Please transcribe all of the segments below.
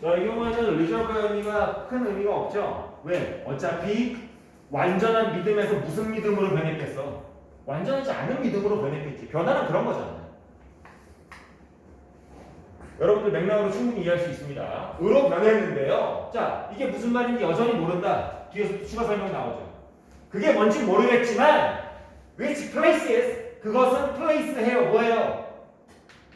자, 이 경우에는 리저브의 의미가 큰 의미가 없죠. 왜? 어차피 완전한 믿음에서 무슨 믿음으로 변했겠어? 완전하지 않은 믿음으로 변했겠지. 변화는 그런 거잖아. 여러분들 맥락으로 충분히 이해할 수 있습니다. 으로 변했는데요. 자, 이게 무슨 말인지 여전히 모른다. 뒤에서 추가 설명 나오죠. 그게 뭔지 모르겠지만 which places 그것은 place 해요. 뭐예요?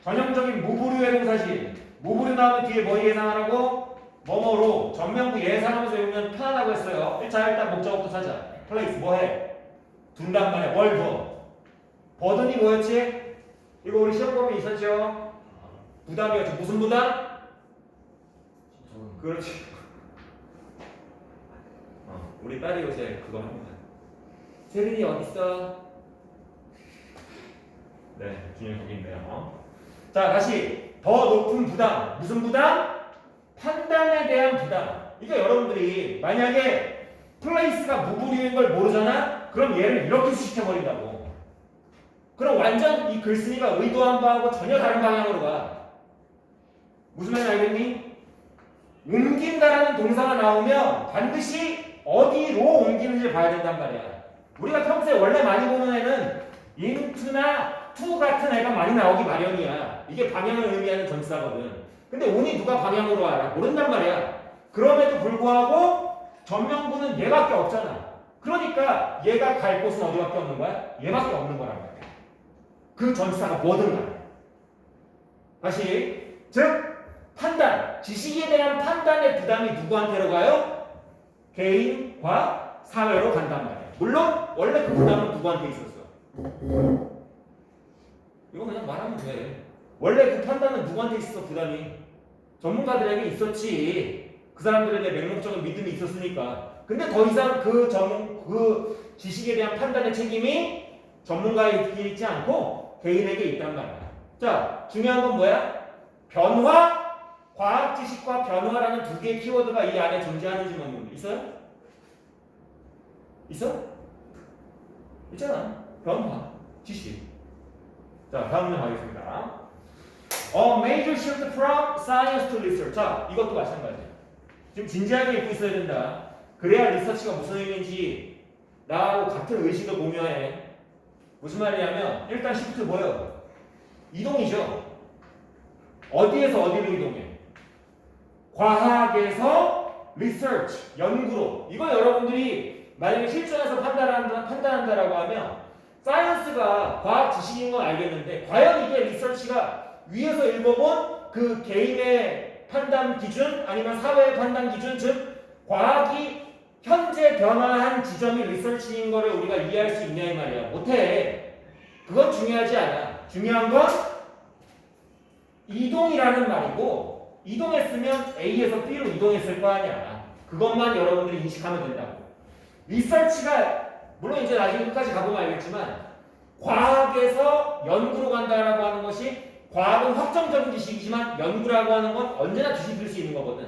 전형적인 무부류의 동사시. 무부류 나오면 뒤에 뭐 예상하라고? 뭐뭐로 전명구 예상하면서 외우면 편하다고 했어요. 1차 일단 목적어부터 찾아. place 뭐 해? 둔단 말이야. 뭘 둬? 버든이 뭐였지? 이거 우리 시험 보면 있었죠? 부담이었죠. 무슨 부담? 그렇지. 어, 우리 딸이 요새 그거 합니다. 세린이 어딨어? 네, 준영이 거기 있네요. 자, 다시 더 높은 부담. 무슨 부담? 판단에 대한 부담. 이게 여러분들이 만약에 플레이스가 무부류인 걸 모르잖아? 그럼 얘를 이렇게 시켜버린다고. 그럼 완전 이 글쓴이가 의도한 바하고 전혀 다른 방향으로 가. 무슨 말인지 알겠니? 옮긴다라는 동사가 나오면 반드시 어디로 옮기는지 봐야 된단 말이야. 우리가 평소에 원래 많이 보는 애는 into나 to 같은 애가 많이 나오기 마련이야. 이게 방향을 의미하는 전치사거든. 근데 운이 누가 방향으로 알아? 모른단 말이야. 그럼에도 불구하고 전명구는 얘밖에 없잖아. 그러니까 얘가 갈 곳은 어디밖에 없는 거야? 얘밖에 없는 거란 말이야. 그 전치사가 뭐든 간에. 다시 즉 판단, 지식에 대한 판단의 부담이 누구한테로 가요? 개인과 사회로 간단 말이야. 물론 원래 그 부담은 누구한테 있었어? 이거 그냥 말하면 돼. 원래 그 판단은 누구한테 있었어 부담이? 전문가들에게 있었지. 그 사람들에게 맹목적인 믿음이 있었으니까. 근데 더 이상 그 전문 그 지식에 대한 판단의 책임이 전문가에게 있지 않고 개인에게 있단 말이야. 자, 중요한 건 뭐야? 변화, 과학 지식과 변화라는 두 개의 키워드가 이 안에 존재하는지만 모르 있어요? 있어? 있잖아. 변화, 지식. 자, 다음 문 가겠습니다. A major shift from science to research. 자, 이것도 마찬가지야. 지금 진지하게 읽고 있어야 된다. 그래야 리서치가 무슨 의미인지 나하고 같은 의식을 공유해. 무슨 말이냐면 일단 시프트 뭐예요? 이동이죠. 어디에서 어디로 이동해? 과학에서 research, 연구로. 이거 여러분들이 만약에 실전에서 판단한다, 판단한다라고 하면 사이언스가 과학 지식인 건 알겠는데 과연 이게 리서치가 위에서 읽어본 그 개인의 판단 기준 아니면 사회의 판단 기준 즉 과학이 현재 변화한 지점이 리서치인 거를 우리가 이해할 수 있냐 이 말이야. 못해. 그건 중요하지 않아. 중요한 건 이동이라는 말이고 이동했으면 A에서 B로 이동했을 거 아니야. 그것만 여러분들이 인식하면 된다고. 리서치가 물론 이제 나중에 끝까지 가보면 알겠지만 과학에서 연구로 간다라고 하는 것이 과학은 확정적인 지식이지만 연구라고 하는 건 언제나 뒤집힐 수 있는 거거든.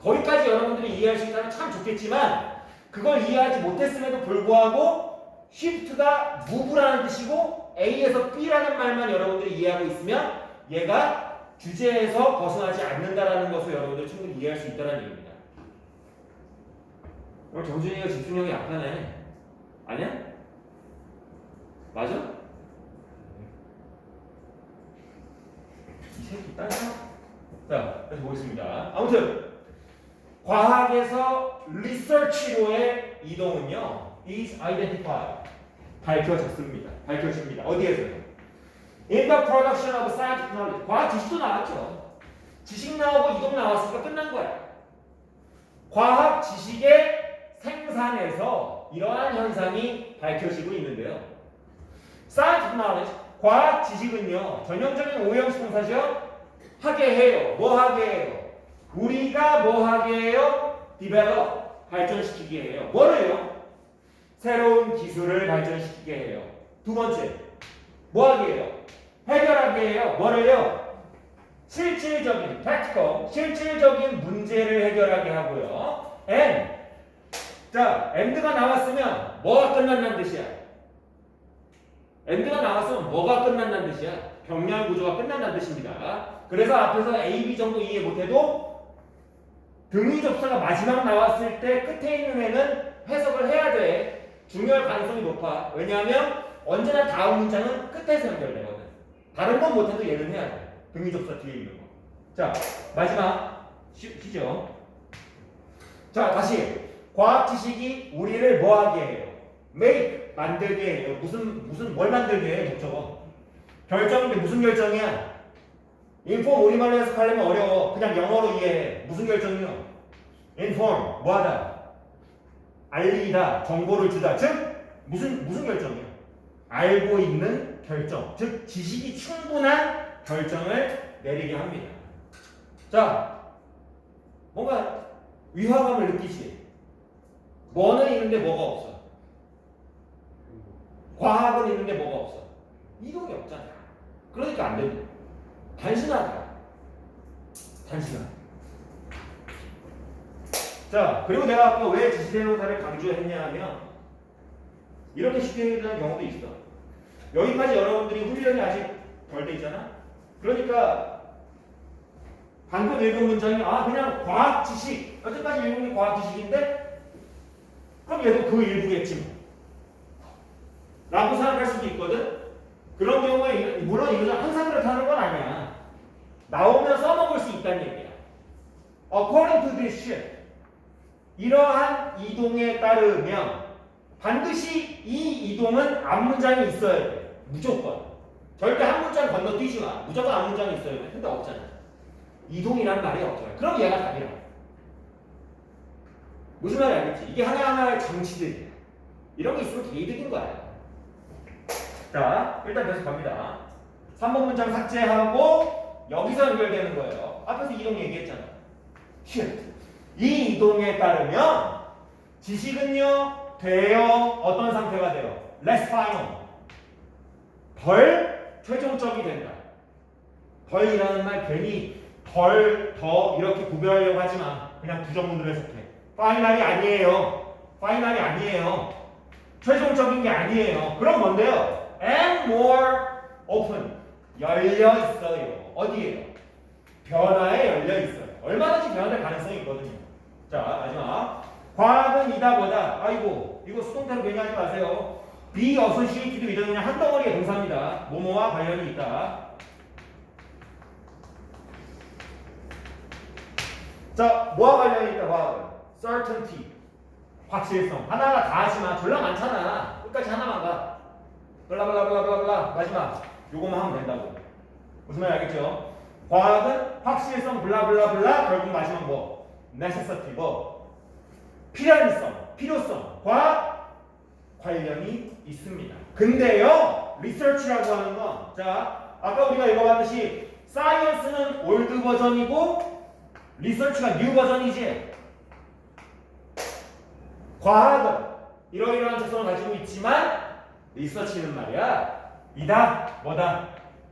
거기까지 여러분들이 이해할 수 있다면 참 좋겠지만 그걸 이해하지 못했음에도 불구하고 shift가 move라는 뜻이고 A에서 B라는 말만 여러분들이 이해하고 있으면 얘가 주제에서 벗어나지 않는다라는 것을 여러분들 충분히 이해할 수 있다는 얘기입니다. 오늘 정준이가 집중력이 약하네. 아니야? 맞아? 새끼 따라. 자, 다시 보겠습니다. 아무튼 과학에서 리서치로의 이동은요, is identified 밝혀졌습니다. 밝혀집니다. 어디에서요? In the production of scientific knowledge. 과학 지식도 나왔죠. 지식 나오고 이동 나왔으니까 끝난 거야. 과학 지식의 생산에서 이러한 현상이 밝혀지고 있는데요. scientific knowledge, 과학 지식은요, 전형적인 오형식 동사죠. 하게 해요. 뭐 하게 해요? 우리가 뭐 하게 해요? develop, 발전시키게 해요. 뭐를요? 새로운 기술을 발전시키게 해요. 두 번째, 뭐 하게 해요? 해결하게 해요. 뭐를요? 실질적인, practical, 실질적인 문제를 해결하게 하고요. and, 자, and가 나왔으면 뭐가 끝난다는 뜻이야? And가 나왔으면 뭐가 끝난다는 뜻이야? 병렬 구조가 끝난다는 뜻입니다. 그래서 앞에서 A, B 정도 이해 못해도 등위 접사가 마지막 나왔을 때 끝에 있는 애는 해석을 해야 돼. 중요할 가능성이 높아. 왜냐하면 언제나 다음 문장은 끝에서 연결되거든. 다른 건 못해도 얘는 해야 돼. 등위 접사 뒤에 있는 거. 자, 마지막 쉬, 쉬죠. 자, 다시 과학 지식이 우리를 뭐하게 해요? make 만들게 해요. 무슨 무슨 뭘 만들게 해? 목적어. 결정인데 무슨 결정이야? 인폼 우리말로 해석하려면 어려워. 그냥 영어로 이해해. 무슨 결정이요? inform 뭐하다? 알리다, 정보를 주다. 즉 무슨 무슨 결정이야? 알고 있는 결정. 즉 지식이 충분한 결정을 내리게 합니다. 자, 뭔가 위화감을 느끼지? 뭐는 있는데 뭐가 없어? 과학은 있는데 뭐가 없어? 이동이 없잖아. 그러니까 안 된다. 단순하다. 단순하다. 자, 그리고 내가 아까 왜 지시대명사를 강조했냐 하면 이렇게 쉽게 되는 경우도 있어. 여기까지 여러분들이 훈련이 아직 덜 돼 있잖아. 그러니까 방금 읽은 문장이 아 그냥 과학 지식 여태까지 읽은 게 과학 지식인데 그럼 얘도 그 일부겠지 뭐. 라고 생각할 수도 있거든. 그런 경우에 이- 물론 이거는 항상 그렇다는 건 아니야. 나오면 써먹을 수 있다는 얘기야. According to this. 이러한 이동에 따르면 반드시 이 이동은 앞문장이 있어야 돼. 무조건. 절대 한 문장 건너뛰지 마. 무조건 앞문장이 있어야 돼. 근데 없잖아. 이동이란 말이 없잖아. 그럼 얘가 답이라. 무슨 말이 알겠지? 이게 하나하나의 장치들이야. 이런 게 있으면 개이득인 거야. 자, 일단 계속 갑니다. 3번 문장 삭제하고 여기서 연결되는 거예요. 앞에서 이동 얘기했잖아. shit. 이 이동에 따르면 지식은요 돼요 어떤 상태가 돼요? less final 덜 최종적이 된다. 덜이라는 말 괜히 덜, 더 이렇게 구별하려고 하지 마. 그냥 부정문으로 해석해. 파이널이 아니에요. 파이널이 아니에요. 최종적인 게 아니에요. 그럼 뭔데요? And more open 열려 있어요. 어디에요? 변화에 열려 있어요. 얼마든지 변화될 가능성이 있거든요. 자 마지막 과학은 이다 보다 아이고 이거 수동태로 괜히 하지 마세요. be associated with 그냥 한 덩어리의 동사입니다. 뭐뭐와 관련이 있다. 자 뭐와 관련이 있다 과학은 certainty 확실성 하나하나 다 하지마 졸라 많잖아 끝까지 하나만 가 블라블라블라블라 마지막. 요거만 하면 된다고. 무슨 말인지 알겠죠? 과학은 확실성 블라블라블라 결국 마지막 뭐? necessity 뭐? 필요성 필요성. 과학 관련이 있습니다. 근데요 리서치라고 하는 건 자 아까 우리가 읽어봤듯이 사이언스는 올드 버전이고 리서치가 뉴 버전이지. 과학은 이러이러한 특성을 가지고 있지만 리서치는 말이야. 이다 뭐다?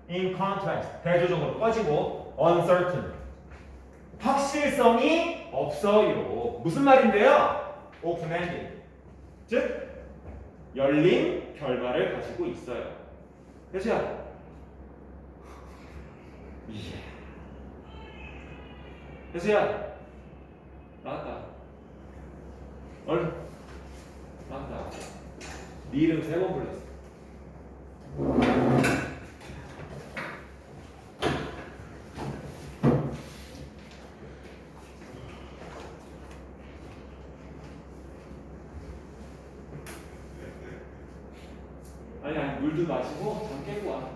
In contrast. 대조적으로 꺼지고 uncertain. 확실성이 없어요. 무슨 말인데요? Open-ended. 즉 열린 결과를 가지고 있어요. 그렇죠? 이야 혜수야 나왔다. 얼른 나왔다 네 이름 세 번 불렀어 아니 아니 물좀 마시고 잠 깨고 와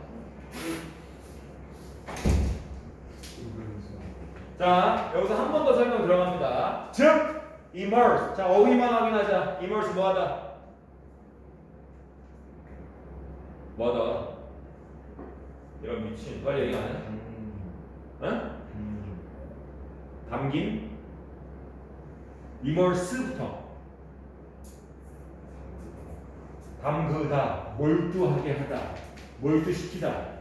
자, 여기서 한 번 더 설명 들어갑니다. 즉, immerse. 자, 어휘만 확인하자. immerse? 뭐하다? 이런 미친. 빨리 얘기 안 해? 응? 담긴? Immerse부터. 담그다, 몰두하게 하다, 몰두시키다.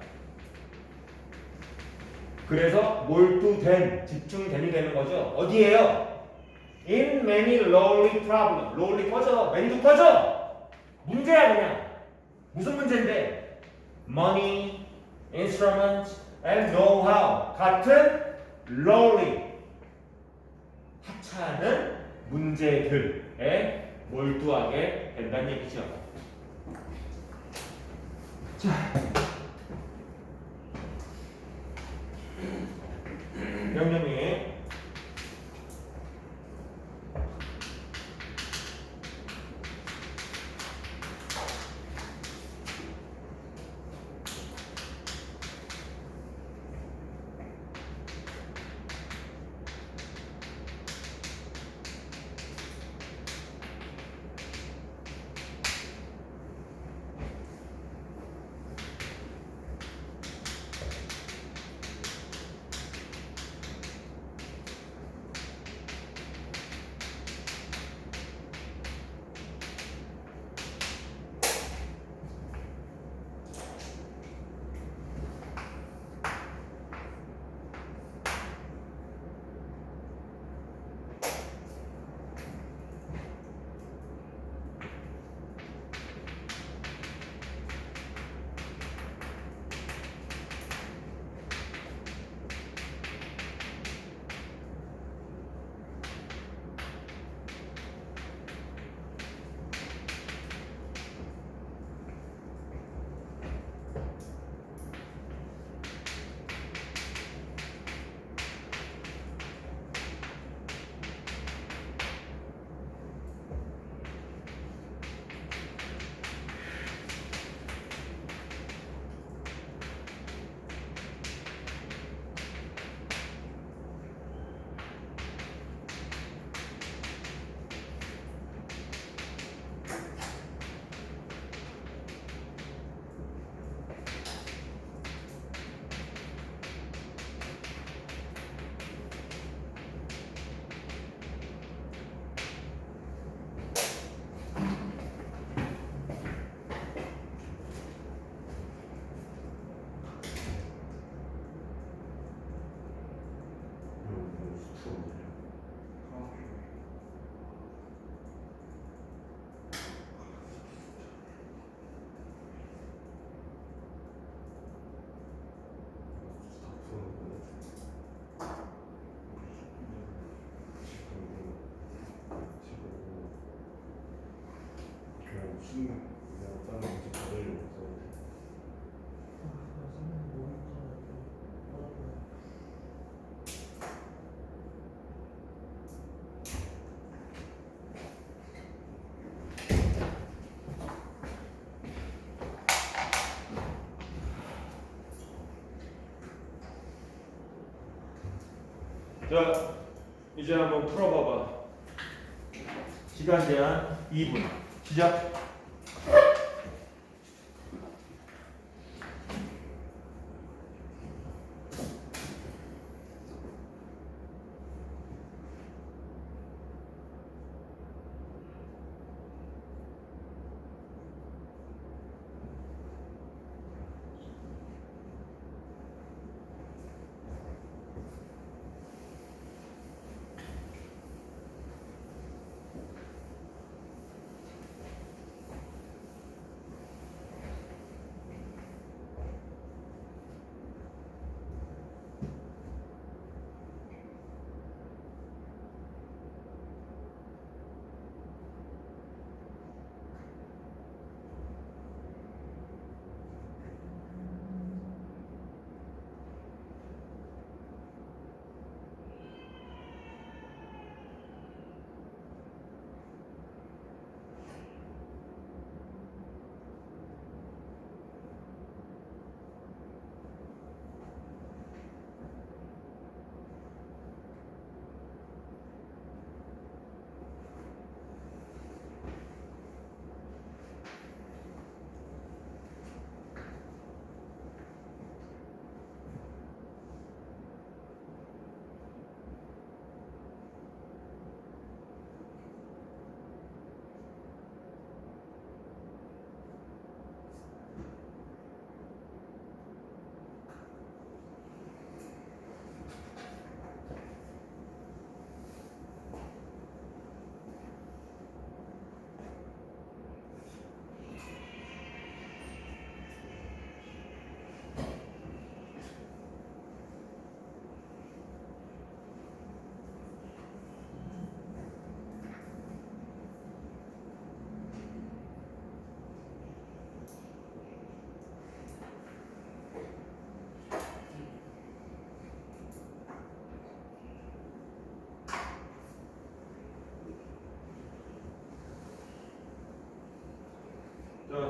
그래서 몰두된, 집중됨이 되는 거죠. 어디에요? In many lowly problem. lowly 꺼져. many도 꺼져. 문제야 그냥. 무슨 문제인데? Money, instruments, and know-how. 같은 lowly. 하는 문제들에 몰두하게 된다는 얘기죠. 자, 자, 이제 한번 풀어봐봐. 시간 제한 2분. 시작.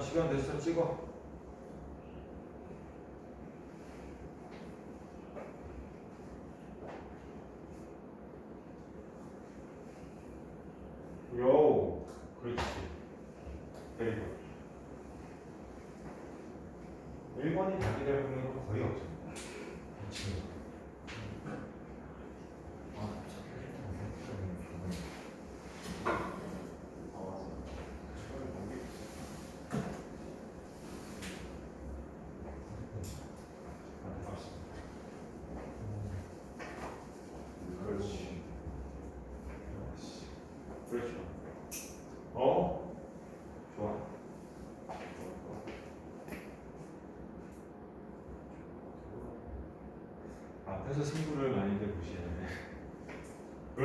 시간 됐어. 찍어. 요. 그렇지. 베리 굿. 일본인 자기들 보면 거의 없습니다. 지금. 아, 그렇지. 그렇죠. 어? 좋아. 앞에서 승부를 많이들 보시네.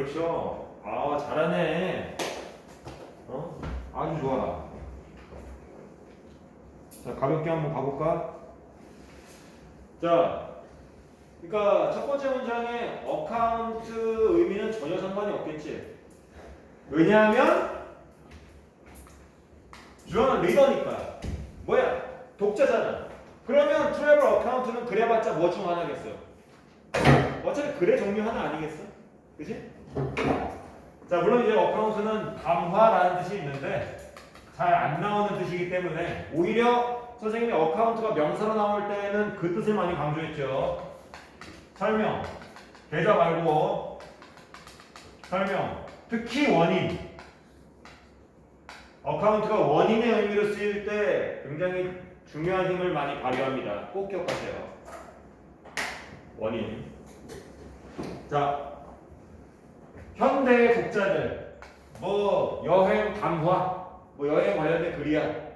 그렇죠. 아 잘하네. 어? 아주 좋아. 자 가볍게 한번 가볼까? 자, 그러니까 첫 번째 문장의 어카운트 의미는 전혀 상관이 없겠지. 왜냐하면 주어는 리더니까. 뭐야? 독자잖아. 그러면 트래블 어카운트는 그래봤자 뭐 중 하나겠어. 어차피 글의 종류 하나 아니겠어? 그지? 자, 물론 이제 어카운트는 감화라는 뜻이 있는데 잘 안 나오는 뜻이기 때문에 오히려 선생님이 어카운트가 명사로 나올 때는 그 뜻을 많이 강조했죠. 설명, 대자 말고 설명, 특히 원인. 어카운트가 원인의 의미로 쓰일 때 굉장히 중요한 힘을 많이 발휘합니다. 꼭 기억하세요. 원인. 자, 현대의 독자들, 뭐 여행 감화, 뭐 여행 관련된 글이야.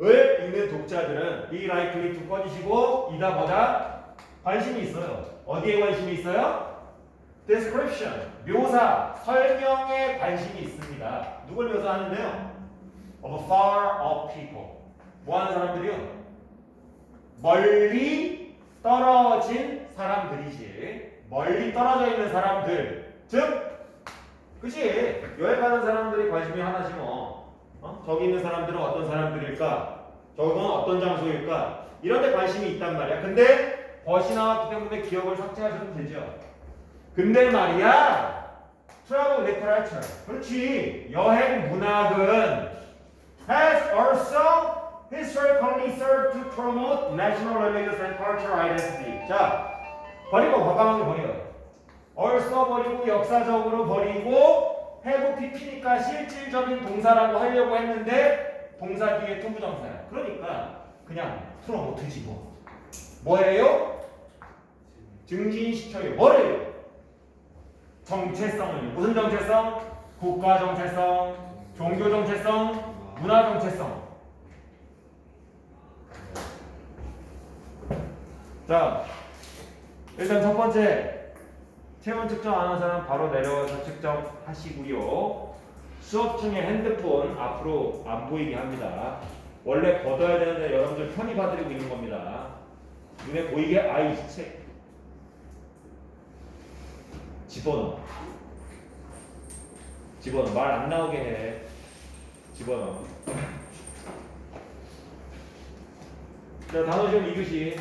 을 읽는 독자들은 be likely to 꺼지시고 이다 보다 관심이 있어요. 어디에 관심이 있어요? description, 묘사, 설명에 관심이 있습니다. 누굴 묘사하는데요? of far off people. 뭐 하는 사람들이요? 멀리 떨어진 사람들이지. 멀리 떨어져 있는 사람들. 즉, 그치? 여행 가는 사람들이 관심이 하나지 뭐. 어? 저기 있는 사람들은 어떤 사람들일까? 저건 어떤 장소일까? 이런 데 관심이 있단 말이야. 근데 벗이 나왔기 때문에 기억을 삭제하셔도 되죠. 근데 말이야. travel literature. 그렇지. 여행 문학은 has also historically served to promote national religious and cultural identity. 자, 버리고 과감하게 버려 요. also 버리고 역사적으로 버리고 have pp니까 실질적인 동사라고 하려고 했는데 동사 뒤에 투부정사야. 그러니까 그냥 프로모트지 뭐. 뭐예요? 증진시켜요. 뭐를? 정체성을. 무슨 정체성? 국가 정체성, 종교 정체성, 문화 정체성. 자, 일단 첫 번째 체온 측정 안 하는 사람 바로 내려와서 측정하시고요. 수업 중에 핸드폰 앞으로 안 보이게 합니다. 원래 걷어야 되는데 여러분들 편히 봐드리고 있는 겁니다. 눈에 보이게 아이 책 집어넣어. 집어넣어. 말 안 나오게 해. 집어넣어. 자, 단어 시험 2교시